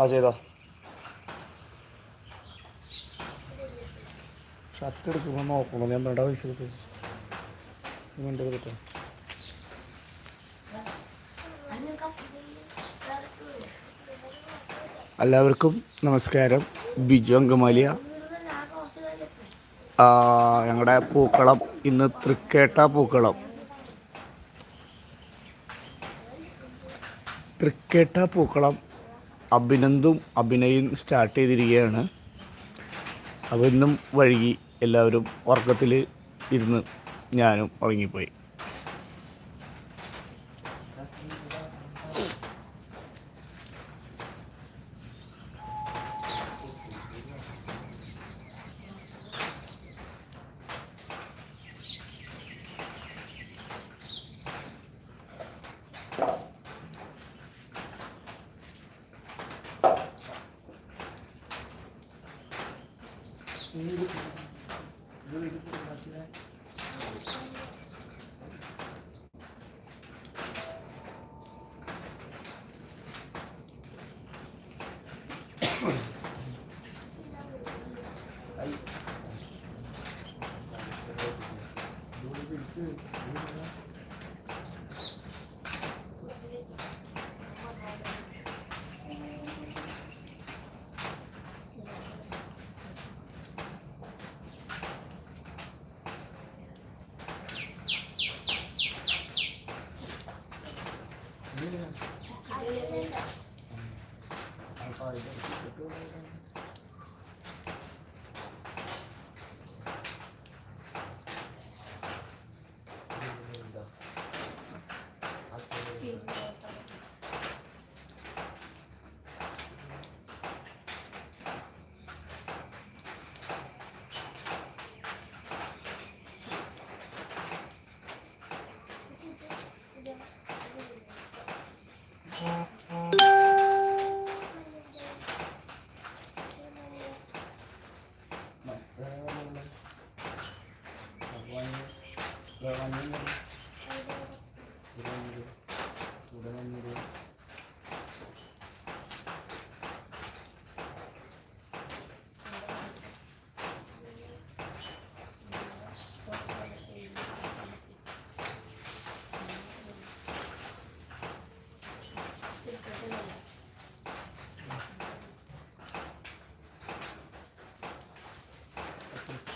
ആ ചെയ്തോ. ഷർട്ട് എടുക്കുമ്പോൾ നോക്കണം. ഞാൻ നട പൈസ വേണ്ട കിട്ടും എല്ലാവർക്കും നമസ്കാരം. ബിജു അങ്കമാലിയ. ഞങ്ങളുടെ പൂക്കളം. ഇന്ന് തൃക്കേട്ട പൂക്കളം. തൃക്കേട്ട പൂക്കളം. അഭിനന്ദും അഭിനയും സ്റ്റാർട്ട് ചെയ്തിരിക്കുകയാണ്. അപ്പോൾ ഇന്നും വഴുകി എല്ലാവരും ഉറക്കത്തിൽ ഇരുന്ന് ഞാനും ഉറങ്ങിപ്പോയി.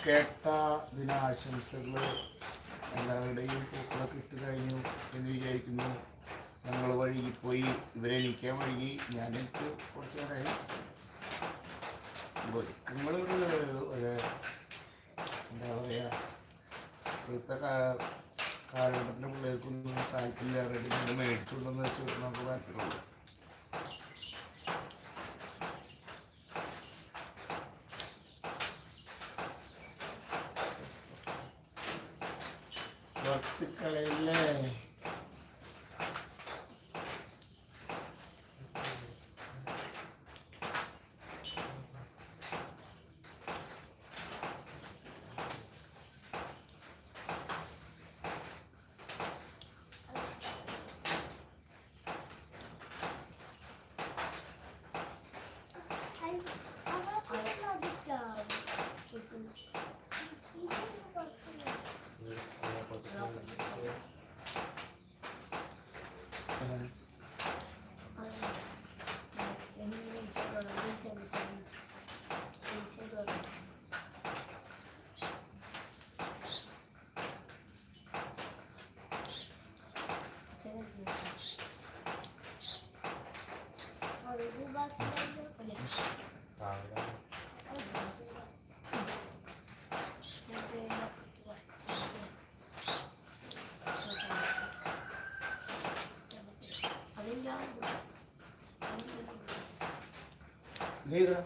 കേട്ട ദിനാശംസകൾ എല്ലാവരുടെയും പൂക്കളൊക്കെ ഇട്ട് കഴിഞ്ഞു എന്ന് വിചാരിക്കുന്നു. ഞങ്ങൾ വഴുകിപ്പോയി. ഇവരെ എണീക്കാൻ വഴുകി. ഞാൻ എനിക്ക് കുറച്ച് നേരമായി ഒരുക്കങ്ങൾ ഒരു എന്താ പറയുക ഇപ്പോഴത്തെ കാലഘട്ടത്തിന്റെ പിള്ളേർക്കൊന്നും താല്പര്യമില്ല റെഡി മേടിച്ചുകൊണ്ടെന്ന് വെച്ച് നമുക്ക് താല്പര്യമുള്ളൂ. வாழ்த்துக்கள் இல்லை. 可以的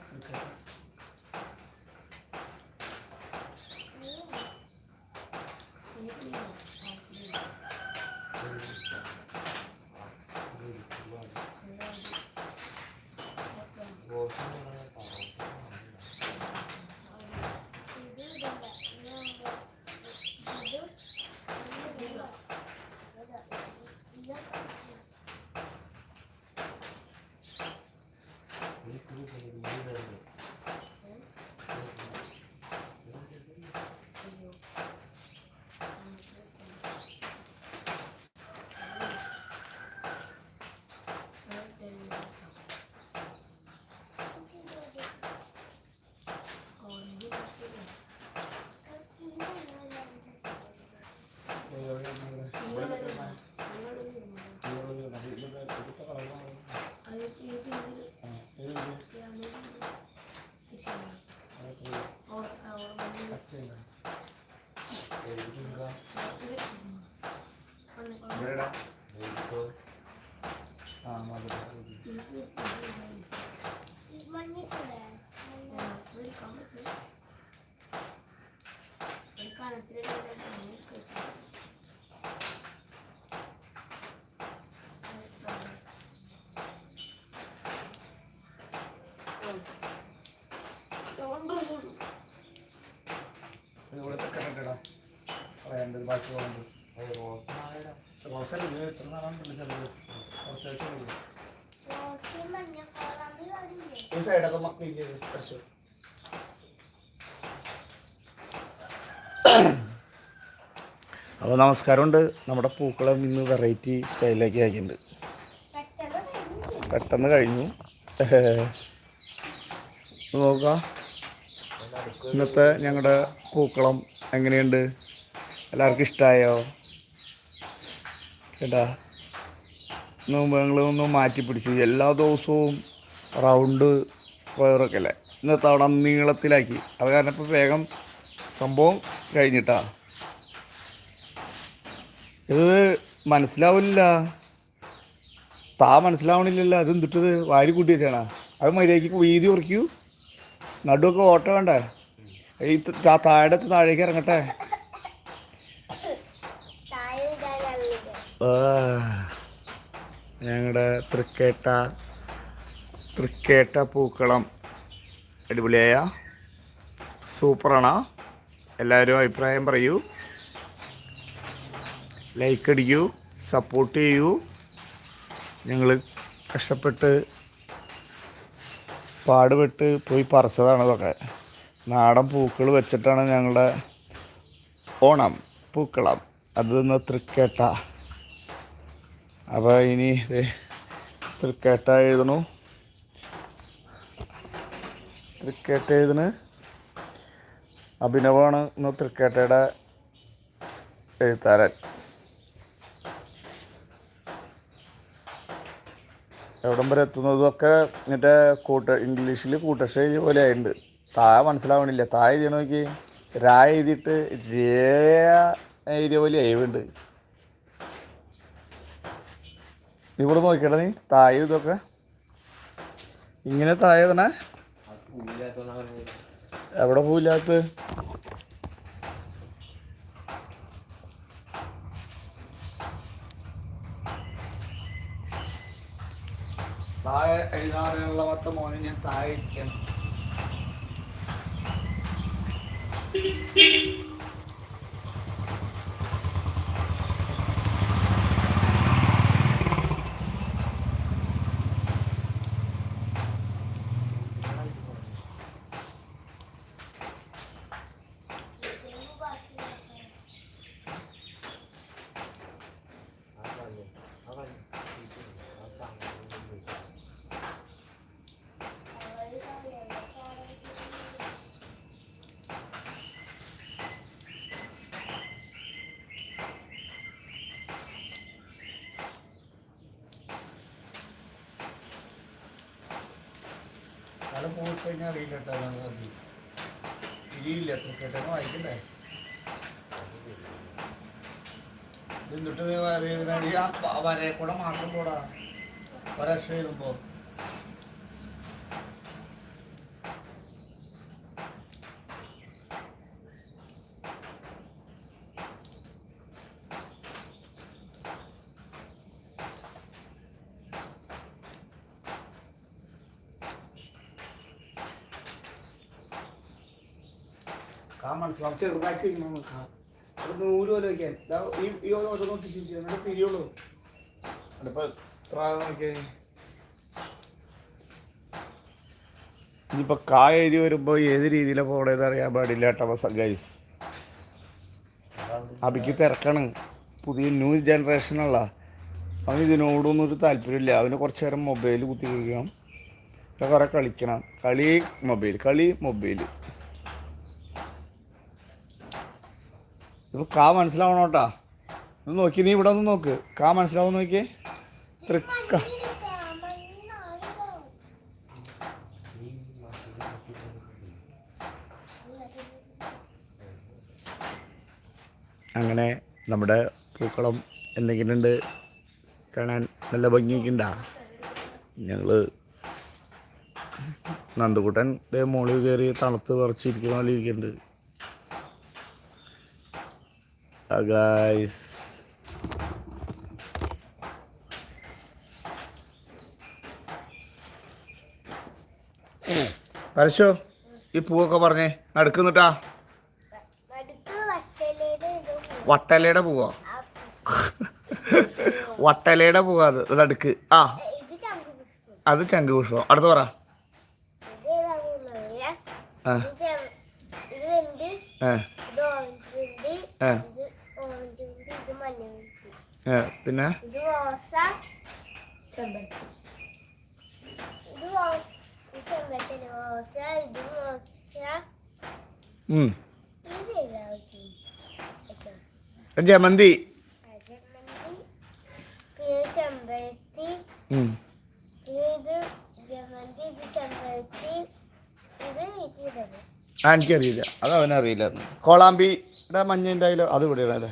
പറയാണ്ടത് ബാക്കി പോകുന്നത് റോസല്ല ഇത് എത്ര നാളാണ് വിളിച്ചത്? കുറച്ചാഴ്ച ഈ സൈഡൊക്കെ മക്കൾ തൃശ്ശൂർ. അപ്പോൾ നമസ്കാരമുണ്ട്. നമ്മുടെ പൂക്കളം ഇന്ന് വെറൈറ്റി സ്റ്റൈലിലേക്ക് ആക്കിയിട്ടുണ്ട്. പെട്ടെന്ന് കഴിഞ്ഞു. നോക്കാം. ഇന്നത്തെ ഞങ്ങളുടെ പൂക്കളം എങ്ങനെയുണ്ട്? എല്ലാവർക്കും ഇഷ്ടമായോ കേട്ടാ? ഞങ്ങൾ ഒന്ന് മാറ്റി പിടിച്ചു. എല്ലാ ദിവസവും റൗണ്ട് കൊയറൊക്കെ അല്ലേ? ഇന്നത്തെ അവിടെ നീളത്തിലാക്കി. അത് കാരണം ഇപ്പോൾ വേഗം സംഭവം കഴിഞ്ഞിട്ടാ. ഇത് മനസ്സിലാവില്ല താ മനസ്സിലാവണില്ലല്ലോ. അത് എന്തിട്ടത്? വാരി കൂട്ടി വെച്ചാണ്? അത് മര്യാദയ്ക്ക് വീതി കുറയ്ക്കൂ. നടുവൊക്കെ ഓട്ട വേണ്ടേ? ഈ താഴെ താഴേക്ക് ഇറങ്ങട്ടെ? ഞങ്ങളുടെ തൃക്കേട്ട തൃക്കേട്ട പൂക്കളം അടിപൊളിയായ. സൂപ്പറാണ്. എല്ലാവരും അഭിപ്രായം പറയൂ. ലൈക്ക് അടിക്കൂ സപ്പോർട്ട് ചെയ്യൂ. ഞങ്ങൾ കഷ്ടപ്പെട്ട് പാടുപെട്ട് പോയി പറിച്ചതാണ് ഇതൊക്കെ. നാടൻ പൂക്കൾ വെച്ചിട്ടാണ് ഞങ്ങളുടെ ഓണം പൂക്കളം. അത് ഇന്ന് തൃക്കേട്ട അപ്പോൾ ഇനി ഇത് എഴുതണു. തൃക്കേട്ട എഴുതണ്. അഭിനവാണ് ഇന്ന് തൃക്കേട്ടയുടെ എഴുത്താരൻ. എവിടം വരെ എത്തുന്നതൊക്കെ മറ്റേ കൂട്ട ഇംഗ്ലീഷിൽ കൂട്ടക്ഷ എഴുതിയ പോലെ ആയിട്ടുണ്ട് താഴെ മനസ്സിലാവണില്ല. താഴെ എഴുതിയ നോക്കി രാ എഴുതിയിട്ട് രേ എഴുതിയ പോലെ ആയിട്ടുണ്ട് ഇവിടെ നോക്കിയടാ നീ. തായ ഇതൊക്കെ. ഇങ്ങനെ തന്നെ എവിടെ പൂവില്ലാത്ത താഴെ എഴുതാനുള്ള മൊത്തം മോനെ ഞാൻ താഴെ അത് പോയി കഴിഞ്ഞാൽ അറിയില്ല കേട്ടോ അതാണ് മതി തിരിയില്ല ക്രിക്കറ്റൊക്കെ വായിക്കണ്ടേ? എന്നിട്ട് വരെ കൂടെ മാറ്റം പോടാ. ഒരക്ഷ എഴുതുമ്പോ കാ മനസ്സിലാവും ചെറുതാക്കി ഇങ്ങനെ നോക്കാം ഒരു നൂറ് പോലെ വയ്ക്കാൻ ഈ ഈ ഓരോ നോക്കി ചിരിച്ചു എന്നിട്ട് പിരിയുള്ളൂ. അതിപ്പോ എത്ര ഇനിയിപ്പോൾ കായ എഴുതി വരുമ്പോൾ ഏത് രീതിയിലാണ് പോണേന്ന് അറിയാൻ പാടില്ല കേട്ടോ ഗൈസ് അബിക്ക് തിരക്കണ്. പുതിയ ന്യൂ ജനറേഷനുള്ള അവന് ഇതിനോടൊന്നും ഒരു താല്പര്യമില്ല. അവന് കുറച്ച് നേരം മൊബൈൽ കുത്തി കഴിക്കണം കുറെ കുറേ കളിക്കണം. കളി മൊബൈൽ കളി മൊബൈൽ ഇതിപ്പോൾ കാ മനസ്സിലാവണം കേട്ടാ. ഒന്ന് നോക്കി നീ ഇവിടെ ഒന്ന് നോക്ക്. കാ മനസ്സിലാവും നോക്കിയേ? തൃക്ക അങ്ങനെ നമ്മുടെ പൂക്കളം എന്തെങ്കിലുമുണ്ട് കാണാൻ നല്ല ഭംഗിയൊക്കെ ഉണ്ടാ. ഞങ്ങൾ നന്ദുകുട്ടന്റെ മോളിൽ കയറി തണുത്ത് പറിച്ചിരിക്കുന്ന പോലെ ഇരിക്കുന്നുണ്ട്. ഗായ്സ് പരശോ ഈ പൂവൊക്കെ പറഞ്ഞേ നടക്കുന്നിട്ടാ? നടുക്ക് വട്ടലയുടെ പൂവ. വട്ടലയുടെ പൂവോ അത്. നടുക്ക്. ആ. അത് ചങ്കുപുഷ്പം അടുത്ത് പറ. ഏ ഏ. പിന്നെ? ജമന്തി. എനിക്കറിയില്ല. അത് അവനറിയില്ല കോളാമ്പിയുടെ മഞ്ഞ ഉണ്ടായില്ലോ അത് ഇവിടെ അല്ലേ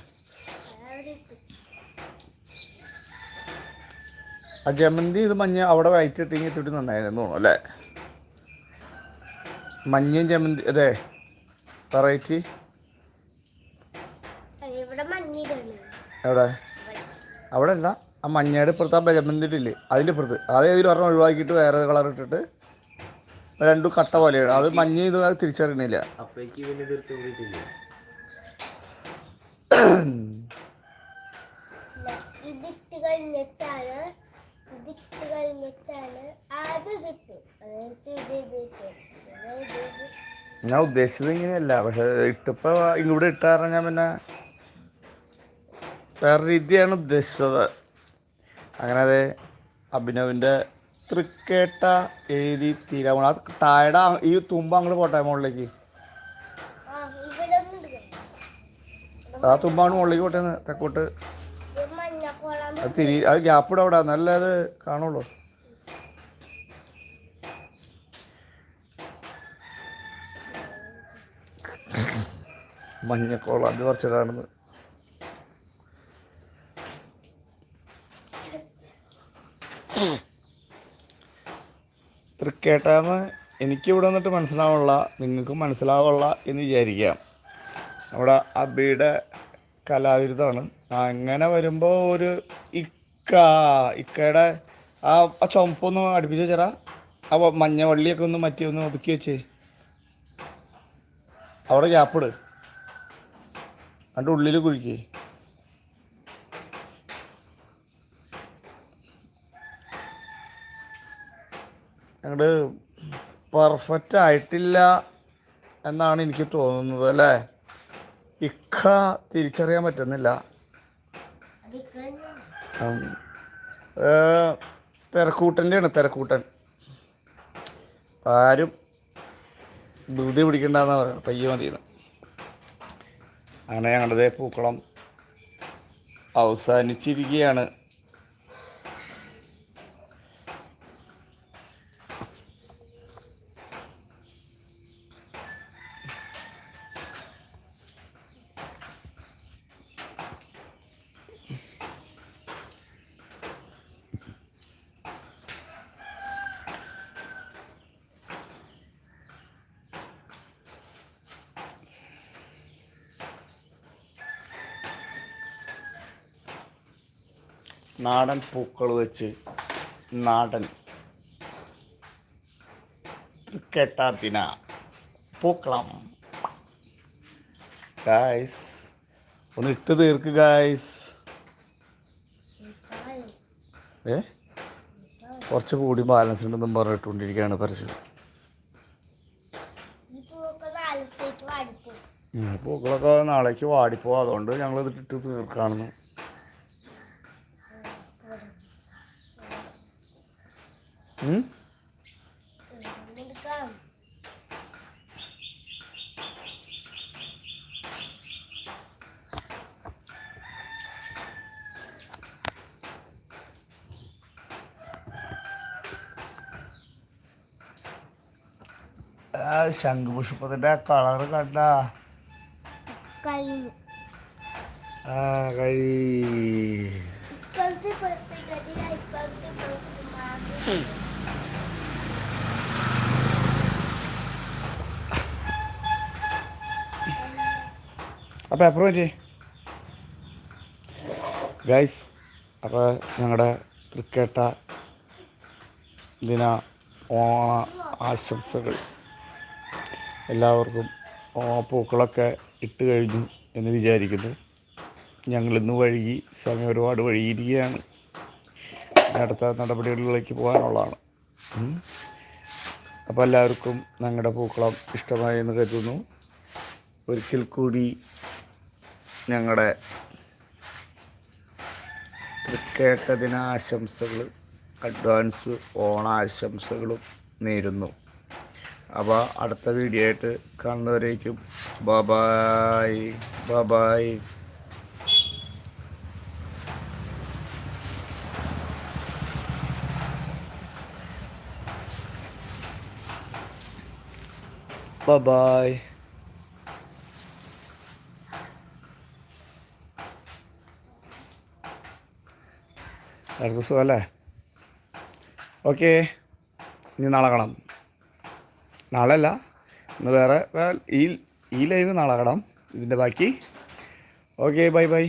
ആ ജമന്തി ഇത് മഞ്ഞ അവിടെ വൈറ്റ് ഇട്ടെങ്കിൽ തൊട്ട് നന്നായിരുന്നു തോന്നുന്നു അല്ലേ? മഞ്ഞയും ജമന്തി അതെ വെറൈറ്റി. എവിടെ? അവിടെ അല്ല ആ മഞ്ഞയുടെ ഇപ്പുറത്ത് ആ ജമന്തി ഇല്ലേ അതിന്റെ ഇപ്പുറത്ത്. അത് ഏതൊരു ഒരെണ്ണം ഒഴിവാക്കിയിട്ട് വേറെ കളർ ഇട്ടിട്ട് രണ്ടും കട്ട പോലെയാണ് അത് മഞ്ഞ ഇത് തിരിച്ചറിയണില്ല. ഇതിട്ട് കഴിഞ്ഞിട്ടാണ് ഇതിട്ട് കഴിഞ്ഞിട്ടാണ് അത് കിട്ടും. അതായത് ഇത് ഇത് കിട്ടും അതായത് ഇത് ഞാൻ ഉദ്ദേശിച്ചത് ഇങ്ങനെയല്ല. പക്ഷെ ഇട്ടപ്പോ ഇവിടെ ഇട്ടാറ ഞാൻ പിന്നെ വേറെ രീതിയാണ് ഉദ്ദേശിച്ചത്. അങ്ങനെ അതെ അഭിനവിന്റെ തൃക്കേട്ട എഴുതി തീരാ ആ താഴെ ഈ തുമ്പ അങ്ങോട്ട് പോട്ടെ മുകളിലേക്ക്? ആ ഇവിടെ ഒന്നും എടുക്കണം ആ തുമ്പ അങ്ങോട്ട് മുകളിലേക്ക് പോട്ടെ തെക്കോട്ട്. തിരി അത് ഗ്യാപ്പ് ഇട അവിടെ നല്ല അത് കാണുള്ളൂ. മഞ്ഞക്കോളം അത് കുറച്ചിടാണെന്ന് തൃക്കേട്ടാന്ന് എനിക്ക് ഇവിടെ വന്നിട്ട് മനസ്സിലാവുള്ള നിങ്ങൾക്കും മനസ്സിലാവുള്ള എന്ന് വിചാരിക്കാം. അവിടെ അബിയുടെ കലാവിരുദ്ധമാണ്. അങ്ങനെ വരുമ്പോൾ ഒരു ഇക്ക ഇക്കയുടെ ആ ആ ചുമപ്പൊന്ന് അടുപ്പിച്ച് വെച്ചടാ. ആ മഞ്ഞ വള്ളിയൊക്കെ ഒന്ന് മറ്റി ഒന്ന് ഒതുക്കി വെച്ചേ. അവിടെ ഗ്യാപ്പിട് അതിന്റെ ഉള്ളിൽ കുഴിക്കേ. അങ്ങോട്ട് പെർഫെക്റ്റ് ആയിട്ടില്ല എന്നാണ് എനിക്ക് തോന്നുന്നത് അല്ലേ? ഇക്ക തിരിച്ചറിയാൻ പറ്റുന്നില്ല. തിരക്കൂട്ടന്റെയാണ് തിരക്കൂട്ടൻ. ആരും ധൃതി പിടിക്കണ്ടെന്നാണ് പറയുന്നത് പയ്യ മതിയെന്ന്. അങ്ങനെ ഞങ്ങളുടെ പൂക്കളം അവസാനിച്ചിരിക്കുകയാണ്. നാടൻ പൂക്കൾ വെച്ച് നാടൻ തൃക്കെട്ടാത്തിന പൂക്കളം. ഗായ്സ് ഒന്ന് ഇട്ട് തീർക്ക് ഗായ്സ് ഏ? കുറച്ച് കൂടി ബാലൻസ് ഉണ്ടെന്നും പറഞ്ഞിട്ടുകൊണ്ടിരിക്കുകയാണ് പരസ്യം. പൂക്കളൊക്കെ നാളേക്ക് വാടിപ്പോ അതുകൊണ്ട് ഞങ്ങളിത് ഇട്ട് തീർക്കാണെന്ന് ഉം? എടുക്കാം ആ ശംഖുപുഷ്പത്തിൻ്റെ കളറ് കണ്ട കഴിഞ്ഞു ആ കഴി ആ പേപ്പർ പറ്റി ഗൈസ് അപ്പോൾ ഞങ്ങളുടെ തൃക്കേട്ട ദിന ഓണ ആശംസകൾ. എല്ലാവർക്കും ഓണപ്പൂക്കളൊക്കെ ഇട്ട് കഴിഞ്ഞു എന്ന് വിചാരിക്കുന്നു. ഞങ്ങളിന്ന് വഴുകി സമയം ഒരുപാട് വഴുകിയിരിക്കുകയാണ്. അടുത്ത നടപടികളിലേക്ക് പോകാനുള്ളതാണ്. അപ്പോൾ എല്ലാവർക്കും ഞങ്ങളുടെ പൂക്കളം ഇഷ്ടമായി എന്ന് കരുതുന്നു. ഒരിക്കൽ കൂടി ഞങ്ങളുടെ തൃക്കേട്ട ദിനാശംസകൾ അഡ്വാൻസ് ഓണാശംസകളും നേരുന്നു. അപ്പോൾ അടുത്ത വീഡിയോ ആയിട്ട് കാണുന്നവരേക്കും ബബായ് ബബായ്. ബബായ്. എല്ലാവർക്കും സുഖമല്ലേ ഓക്കെ. ഇനി നാളെ കാണാം. നാളെ അല്ല ഇന്ന് വേറെ വേറെ ഈ ഈ ലൈവ് നാളെ കാണാം. ഇതിന്റെ ബാക്കി. Okay bye bye.